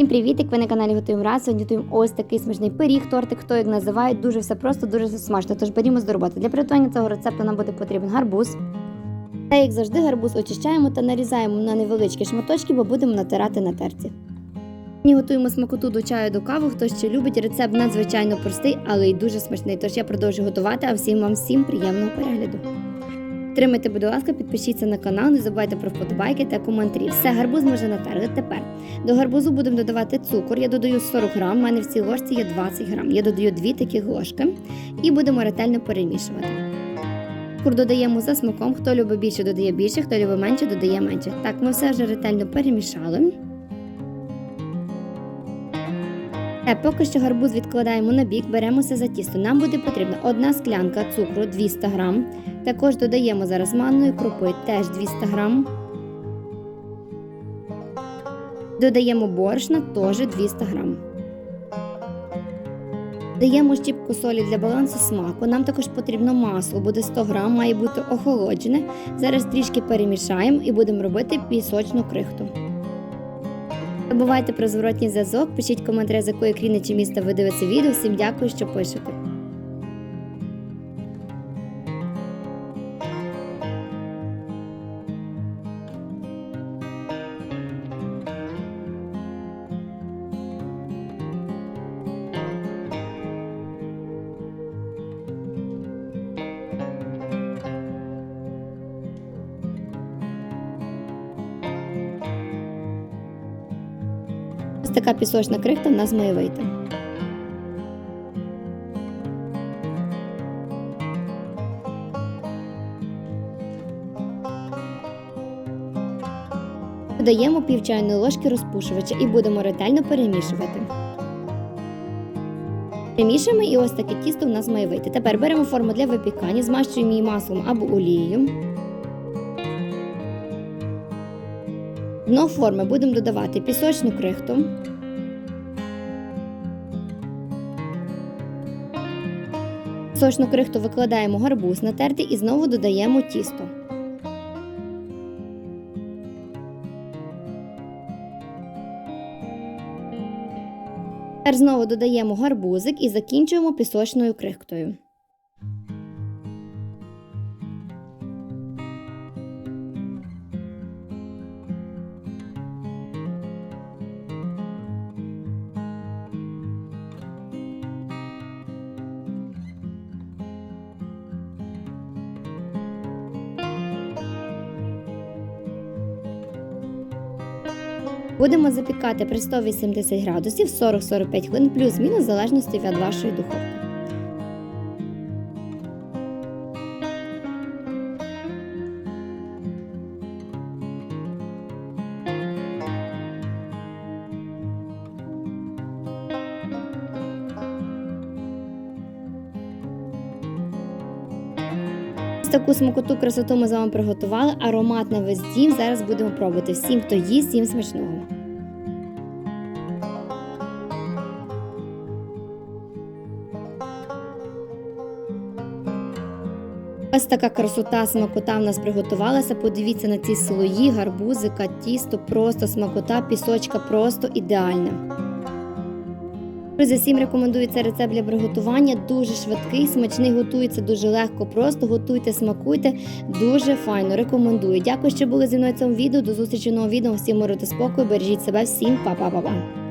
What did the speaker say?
Всім привітик! Ви на каналі Готуємо раз. Сьогодні готуємо ось такий смачний пиріг, тортик, хто як називає. Дуже все просто, дуже все смачно. Тож берімо до роботи. Для приготування цього рецепту нам буде потрібен гарбуз. Та як завжди, гарбуз очищаємо та нарізаємо на невеличкі шматочки, бо будемо натирати на терці. Сьогодні готуємо смакоту до чаю до кави. Хто ще любить рецепт надзвичайно простий, але й дуже смачний. Тож я продовжую готувати, а всім вам всім приємного перегляду. Підтримайте, будь ласка, підпишіться на канал, не забувайте про вподобайки та коментарі. Все, гарбуз може натерти. Тепер до гарбузу будемо додавати цукор. Я додаю 40 грам, у мене в цій ложці є 20 грам. Я додаю 2 таких ложки і будемо ретельно перемішувати. Цукор додаємо за смаком. Хто любить більше, додає більше, хто любить менше, додає менше. Так, ми все вже ретельно перемішали. Е, поки що гарбуз відкладаємо на бік, беремося за тісто. Нам буде потрібна одна склянка цукру 200 грам. Також додаємо зараз манної крупи теж 200 грам. Додаємо борошна теж 200 грам. Даємо щіпку солі для балансу смаку. Нам також потрібно масло, буде 100 грам, має бути охолоджене. Зараз трішки перемішаємо і будемо робити пісочну крихту. Забувайте про зворотній зв'язок, пишіть коментарі, з якої країни чи міста ви дивитеся відео. Всім дякую, що пишете. Ось така пісочна крихта в нас має вийти. Додаємо пів чайної ложки розпушувача і будемо ретельно перемішувати. Перемішуємо і ось таке тісто в нас має вийти. Тепер беремо форму для випікання, змащуємо її маслом або олією. Дно форми будемо додавати пісочну крихту. Пісочну крихту викладаємо гарбуз натертий і знову додаємо тісто. Тепер знову додаємо гарбузик і закінчуємо пісочною крихтою. Будемо запікати при 180 градусів 40-45 хвилин плюс-мінус в залежності від вашої духовки. Таку смакоту красоту ми з вами приготували. Аромат на весь дім. Зараз будемо пробувати. Всім, хто їсть, всім смачного. Ось така красота смакота в нас приготувалася. Подивіться на ці слої, гарбузика, тісто, просто смакота, пісочка, просто ідеальна. Друзі, всім рекомендую цей рецепт для приготування. Дуже швидкий, смачний, готується дуже легко. Просто готуйте, смакуйте. Дуже файно. Рекомендую. Дякую, що були зі мною в цьому відео. До зустрічі в новому відео. Всім миру та спокою. Бережіть себе, всім па-па-па-па.